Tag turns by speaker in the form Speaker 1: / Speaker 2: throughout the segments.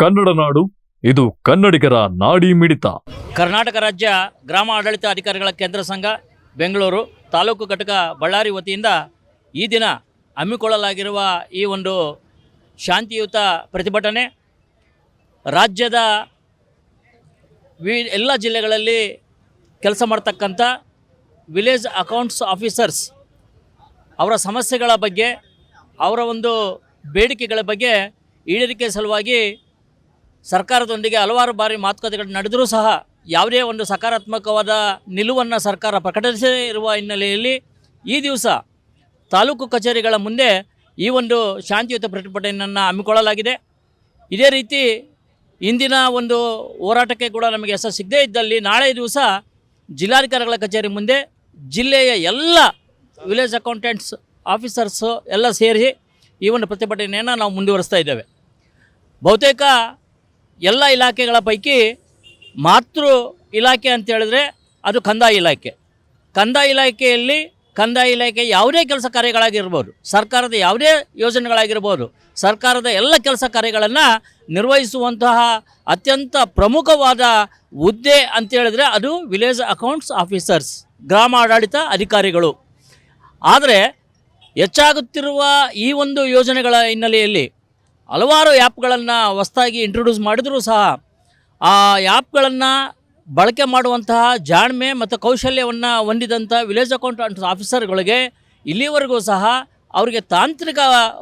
Speaker 1: ಕನ್ನಡ ನಾಡು, ಇದು ಕನ್ನಡಿಗರ ನಾಡಿ ಮಿಡಿತ.
Speaker 2: ಕರ್ನಾಟಕ ರಾಜ್ಯ ಗ್ರಾಮ ಆಡಳಿತ ಅಧಿಕಾರಿಗಳ ಕೇಂದ್ರ ಸಂಘ, ಬೆಂಗಳೂರು ತಾಲೂಕು ಘಟಕ ಬಳ್ಳಾರಿ ವತಿಯಿಂದ ಈ ದಿನ ಹಮ್ಮಿಕೊಳ್ಳಲಾಗಿರುವ ಈ ಒಂದು ಶಾಂತಿಯುತ ಪ್ರತಿಭಟನೆ ರಾಜ್ಯದ ವಿ, ಎಲ್ಲ ಜಿಲ್ಲೆಗಳಲ್ಲಿ ಕೆಲಸ ಮಾಡ್ತಕ್ಕಂಥ ವಿಲೇಜ್ ಅಕೌಂಟ್ಸ್ ಆಫೀಸರ್ಸ್ ಅವರ ಸಮಸ್ಯೆಗಳ ಬಗ್ಗೆ, ಅವರ ಒಂದು ಬೇಡಿಕೆಗಳ ಬಗ್ಗೆ ಈಡೇರಿಕೆ ಸಲುವಾಗಿ ಸರ್ಕಾರದೊಂದಿಗೆ ಹಲವಾರು ಬಾರಿ ಮಾತುಕತೆಗಳು ನಡೆದರೂ ಸಹ ಯಾವುದೇ ಒಂದು ಸಕಾರಾತ್ಮಕವಾದ ನಿಲುವನ್ನು ಸರ್ಕಾರ ಪ್ರಕಟಿಸದೇ ಇರುವ ಹಿನ್ನೆಲೆಯಲ್ಲಿ ಈ ದಿವಸ ತಾಲೂಕು ಕಚೇರಿಗಳ ಮುಂದೆ ಈ ಒಂದು ಶಾಂತಿಯುತ ಪ್ರತಿಭಟನೆಯನ್ನು ಹಮ್ಮಿಕೊಳ್ಳಲಾಗಿದೆ. ಇದೇ ರೀತಿ ಇಂದಿನ ಒಂದು ಹೋರಾಟಕ್ಕೆ ಕೂಡ ನಮಗೆ ಹೆಸರು ಸಿಗದೇ ಇದ್ದಲ್ಲಿ ನಾಳೆ ದಿವಸ ಜಿಲ್ಲಾಧಿಕಾರಿಗಳ ಕಚೇರಿ ಮುಂದೆ ಜಿಲ್ಲೆಯ ಎಲ್ಲ ವಿಲೇಜ್ ಅಕೌಂಟೆಂಟ್ಸ್, ಆಫೀಸರ್ಸು ಎಲ್ಲ ಸೇರಿ ಈ ಒಂದು ಪ್ರತಿಭಟನೆಯನ್ನು ನಾವು ಮುಂದುವರಿಸ್ತಾ ಇದ್ದೇವೆ. ಬಹುತೇಕ ಎಲ್ಲ ಇಲಾಖೆಗಳ ಪೈಕಿ ಮಾತೃ ಇಲಾಖೆ ಅಂತ ಹೇಳಿದ್ರೆ ಅದು ಕಂದಾಯ ಇಲಾಖೆ. ಕಂದಾಯ ಇಲಾಖೆಯಲ್ಲಿ ಕಂದಾಯ ಇಲಾಖೆ ಯಾವುದೇ ಕೆಲಸ ಕಾರ್ಯಗಳಾಗಿರ್ಬೋದು, ಸರ್ಕಾರದ ಯಾವುದೇ ಯೋಜನೆಗಳಾಗಿರ್ಬೋದು, ಸರ್ಕಾರದ ಎಲ್ಲ ಕೆಲಸ ಕಾರ್ಯಗಳನ್ನು ನಿರ್ವಹಿಸುವಂತಹ ಅತ್ಯಂತ ಪ್ರಮುಖವಾದ ಹುದ್ದೆ ಅಂತ ಹೇಳಿದ್ರೆ ಅದು ವಿಲೇಜ್ ಅಕೌಂಟ್ಸ್ ಆಫೀಸರ್ಸ್ ಗ್ರಾಮ ಆಡಳಿತ ಅಧಿಕಾರಿಗಳು. ಆದರೆ ಹೆಚ್ಚಾಗುತ್ತಿರುವ ಈ ಒಂದು ಯೋಜನೆಗಳ ಹಿನ್ನೆಲೆಯಲ್ಲಿ ಹಲವಾರು ಆ್ಯಪ್ಗಳನ್ನು ಹೊಸದಾಗಿ ಇಂಟ್ರೊಡ್ಯೂಸ್ ಮಾಡಿದರೂ ಸಹ ಆ ಆ್ಯಪ್ಗಳನ್ನು ಬಳಕೆ ಮಾಡುವಂತಹ ಜಾಣ್ಮೆ ಮತ್ತು ಕೌಶಲ್ಯವನ್ನು ಹೊಂದಿದಂಥ ವಿಲೇಜ್ ಅಕೌಂಟೆಂಟ್ ಆಫೀಸರ್ಗಳಿಗೆ ಇಲ್ಲಿವರೆಗೂ ಸಹ ಅವರಿಗೆ ತಾಂತ್ರಿಕ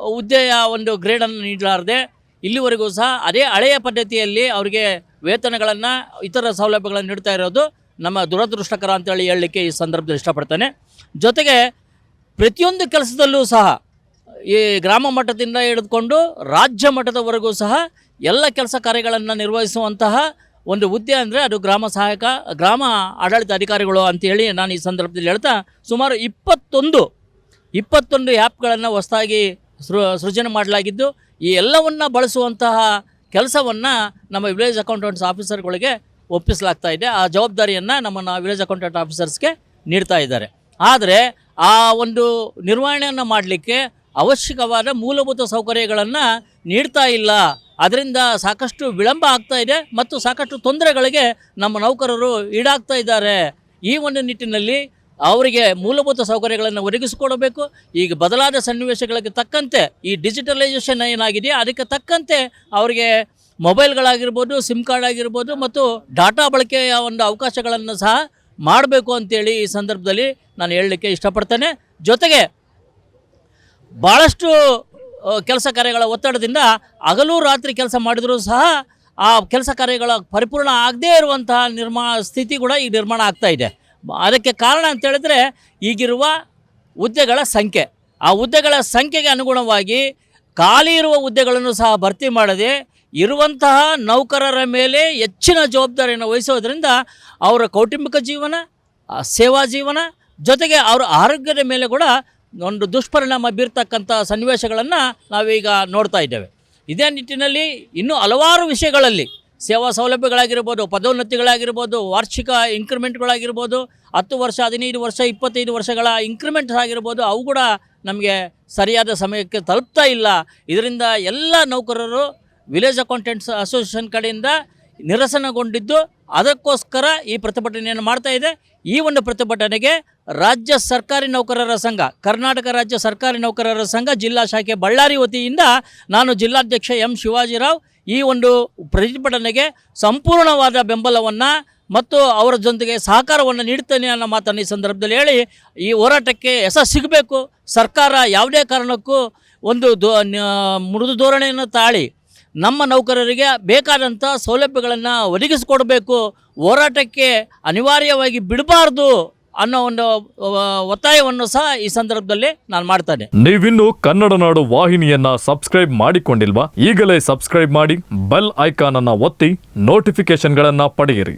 Speaker 2: ಹುದ್ದೆಯ ಒಂದು ಗ್ರೇಡನ್ನು ನೀಡಲಾರದೆ ಇಲ್ಲಿವರೆಗೂ ಸಹ ಅದೇ ಹಳೆಯ ಪದ್ಧತಿಯಲ್ಲಿ ಅವರಿಗೆ ವೇತನಗಳನ್ನು ಇತರ ಸೌಲಭ್ಯಗಳನ್ನು ನೀಡ್ತಾ ಇರೋದು ನಮ್ಮ ದುರದೃಷ್ಟಕರ ಅಂತೇಳಿ ಹೇಳಲಿಕ್ಕೆ ಈ ಸಂದರ್ಭದಲ್ಲಿ ಇಷ್ಟಪಡ್ತೇನೆ. ಜೊತೆಗೆ ಪ್ರತಿಯೊಂದು ಕೆಲಸದಲ್ಲೂ ಸಹ ಈ ಗ್ರಾಮ ಮಟ್ಟದಿಂದ ಹಿಡಿದುಕೊಂಡು ರಾಜ್ಯ ಮಟ್ಟದವರೆಗೂ ಸಹ ಎಲ್ಲ ಕೆಲಸ ಕಾರ್ಯಗಳನ್ನು ನಿರ್ವಹಿಸುವಂತಹ ಒಂದು ಹುದ್ದೆ ಅಂದರೆ ಅದು ಗ್ರಾಮ ಸಹಾಯಕ, ಗ್ರಾಮ ಆಡಳಿತ ಅಧಿಕಾರಿಗಳು ಅಂತೇಳಿ ನಾನು ಈ ಸಂದರ್ಭದಲ್ಲಿ ಹೇಳ್ತಾ, ಸುಮಾರು ಇಪ್ಪತ್ತೊಂದು ಇಪ್ಪತ್ತೊಂದು ಆ್ಯಪ್ಗಳನ್ನು ಹೊಸದಾಗಿ ಸೃ, ಸೃಜನೆ ಮಾಡಲಾಗಿದ್ದು, ಈ ಎಲ್ಲವನ್ನು ಬಳಸುವಂತಹ ಕೆಲಸವನ್ನು ನಮ್ಮ ವಿಲೇಜ್ ಅಕೌಂಟೆಂಟ್ಸ್ ಆಫೀಸರ್ಗಳಿಗೆ ಒಪ್ಪಿಸಲಾಗ್ತಾ ಇದೆ. ಆ ಜವಾಬ್ದಾರಿಯನ್ನು ನಮ್ಮನ್ನು ವಿಲೇಜ್ ಅಕೌಂಟೆಂಟ್ ಆಫೀಸರ್ಸ್ಗೆ ನೀಡ್ತಾ ಇದ್ದಾರೆ. ಆದರೆ ಆ ಒಂದು ನಿರ್ವಹಣೆಯನ್ನು ಮಾಡಲಿಕ್ಕೆ ಅವಶ್ಯಕವಾದ ಮೂಲಭೂತ ಸೌಕರ್ಯಗಳನ್ನು ನೀಡ್ತಾ ಇಲ್ಲ. ಅದರಿಂದ ಸಾಕಷ್ಟು ವಿಳಂಬ ಆಗ್ತಾ ಇದೆ ಮತ್ತು ಸಾಕಷ್ಟು ತೊಂದರೆಗಳಿಗೆ ನಮ್ಮ ನೌಕರರು ಈಡಾಗ್ತಾ ಇದ್ದಾರೆ. ಈ ಒಂದು ನಿಟ್ಟಿನಲ್ಲಿ ಅವರಿಗೆ ಮೂಲಭೂತ ಸೌಕರ್ಯಗಳನ್ನು ಒದಗಿಸಿಕೊಡಬೇಕು. ಈಗ ಬದಲಾದ ಸನ್ನಿವೇಶಗಳಿಗೆ ತಕ್ಕಂತೆ ಈ ಡಿಜಿಟಲೈಸೇಷನ್ ಏನಾಗಿದೆಯೋ ಅದಕ್ಕೆ ತಕ್ಕಂತೆ ಅವರಿಗೆ ಮೊಬೈಲ್ಗಳಾಗಿರ್ಬೋದು, ಸಿಮ್ ಕಾರ್ಡ್ ಆಗಿರ್ಬೋದು ಮತ್ತು ಡಾಟಾ ಬಳಕೆಯ ಒಂದು ಅವಕಾಶಗಳನ್ನು ಸಹ ಮಾಡಬೇಕು ಅಂತೇಳಿ ಈ ಸಂದರ್ಭದಲ್ಲಿ ನಾನು ಹೇಳಲಿಕ್ಕೆ ಇಷ್ಟಪಡ್ತೇನೆ. ಜೊತೆಗೆ ಭಾಳಷ್ಟು ಕೆಲಸ ಕಾರ್ಯಗಳ ಒತ್ತಡದಿಂದ ಹಗಲು ರಾತ್ರಿ ಕೆಲಸ ಮಾಡಿದರೂ ಸಹ ಆ ಕೆಲಸ ಕಾರ್ಯಗಳ ಪರಿಪೂರ್ಣ ಆಗದೇ ಇರುವಂತಹ ನಿರ್ಮಾಣ ಸ್ಥಿತಿ ಕೂಡ ಈಗ ನಿರ್ಮಾಣ ಆಗ್ತಾ ಇದೆ. ಅದಕ್ಕೆ ಕಾರಣ ಅಂತ ಹೇಳಿದ್ರೆ ಈಗಿರುವ ಹುದ್ದೆಗಳ ಸಂಖ್ಯೆ. ಆ ಹುದ್ದೆಗಳ ಸಂಖ್ಯೆಗೆ ಅನುಗುಣವಾಗಿ ಖಾಲಿ ಇರುವ ಹುದ್ದೆಗಳನ್ನು ಸಹ ಭರ್ತಿ ಮಾಡದೆ ಇರುವಂತಹ ನೌಕರರ ಮೇಲೆ ಹೆಚ್ಚಿನ ಜವಾಬ್ದಾರಿಯನ್ನು ವಹಿಸೋದ್ರಿಂದ ಅವರ ಕೌಟುಂಬಿಕ ಜೀವನ ಸೇವಾ ಜೀವನ, ಜೊತೆಗೆ ಅವರ ಆರೋಗ್ಯದ ಮೇಲೆ ಕೂಡ ಒಂದು ದುಷ್ಪರಿಣಾಮ ಬೀರ್ತಕ್ಕಂಥ ಸನ್ನಿವೇಶಗಳನ್ನು ನಾವೀಗ ನೋಡ್ತಾ ಇದ್ದೇವೆ. ಇದೇ ನಿಟ್ಟಿನಲ್ಲಿ ಇನ್ನೂ ಹಲವಾರು ವಿಷಯಗಳಲ್ಲಿ ಸೇವಾ ಸೌಲಭ್ಯಗಳಾಗಿರ್ಬೋದು, ಪದೋನ್ನತಿಗಳಾಗಿರ್ಬೋದು, ವಾರ್ಷಿಕ ಇನ್ಕ್ರಿಮೆಂಟ್ಗಳಾಗಿರ್ಬೋದು, ಹತ್ತು ವರ್ಷ, ಹದಿನೈದು ವರ್ಷ, ಇಪ್ಪತ್ತೈದು ವರ್ಷಗಳ ಇಂಕ್ರಿಮೆಂಟ್ಸ್ ಆಗಿರ್ಬೋದು, ಅವು ಕೂಡ ನಮಗೆ ಸರಿಯಾದ ಸಮಯಕ್ಕೆ ತಲುಪ್ತಾ ಇಲ್ಲ. ಇದರಿಂದ ಎಲ್ಲ ನೌಕರರು, ವಿಲೇಜ್ ಅಕೌಂಟೆಂಟ್ಸ್ ಅಸೋಸಿಯೇಷನ್ ಕಡೆಯಿಂದ ನಿರಸನಗೊಂಡಿದ್ದು. ಅದಕ್ಕೋಸ್ಕರ ಈ ಪ್ರತಿಭಟನೆಯನ್ನು ಮಾಡ್ತಾ ಇದೆ. ಈ ಒಂದು ಪ್ರತಿಭಟನೆಗೆ ರಾಜ್ಯ ಸರ್ಕಾರಿ ನೌಕರರ ಸಂಘ, ಕರ್ನಾಟಕ ರಾಜ್ಯ ಸರ್ಕಾರಿ ನೌಕರರ ಸಂಘ, ಜಿಲ್ಲಾ ಶಾಖೆ ಬಳ್ಳಾರಿ ವತಿಯಿಂದ ನಾನು ಜಿಲ್ಲಾಧ್ಯಕ್ಷ ಎಂ ಶಿವಾಜಿರಾವ್ ಈ ಒಂದು ಪ್ರತಿಭಟನೆಗೆ ಸಂಪೂರ್ಣವಾದ ಬೆಂಬಲವನ್ನು ಮತ್ತು ಅವರ ಜೊತೆಗೆ ಸಹಕಾರವನ್ನು ನೀಡ್ತೇನೆ ಅನ್ನೋ ಮಾತನ್ನು ಈ ಸಂದರ್ಭದಲ್ಲಿ ಹೇಳಿ ಈ ಹೋರಾಟಕ್ಕೆ ಯಶಸ್ಸು ಸಿಗಬೇಕು. ಸರ್ಕಾರ ಯಾವುದೇ ಕಾರಣಕ್ಕೂ ಒಂದು ದೋ ಮೃದು ಧೋರಣೆಯನ್ನು ತಾಳಿ ನಮ್ಮ ನೌಕರರಿಗೆ ಬೇಕಾದಂಥ ಸೌಲಭ್ಯಗಳನ್ನು ಒದಗಿಸಿಕೊಡಬೇಕು. ಹೋರಾಟಕ್ಕೆ ಅನಿವಾರ್ಯವಾಗಿ ಬಿಡಬಾರ್ದು ಅನ್ನೋ ಒಂದು ಒತ್ತಾಯವನ್ನು ಸಹ ಈ ಸಂದರ್ಭದಲ್ಲಿ ನಾನು ಮಾಡ್ತಾನೆ.
Speaker 1: ನೀವಿನ್ನು ಕನ್ನಡ ನಾಡು ವಾಹಿನಿಯನ್ನ ಸಬ್ಸ್ಕ್ರೈಬ್ ಮಾಡಿಕೊಂಡಿಲ್ವಾ? ಈಗಲೇ ಸಬ್ಸ್ಕ್ರೈಬ್ ಮಾಡಿ, ಬೆಲ್ ಐಕಾನ್ ಅನ್ನ ಒತ್ತಿ ನೋಟಿಫಿಕೇಶನ್ಗಳನ್ನ ಪಡೆಯಿರಿ.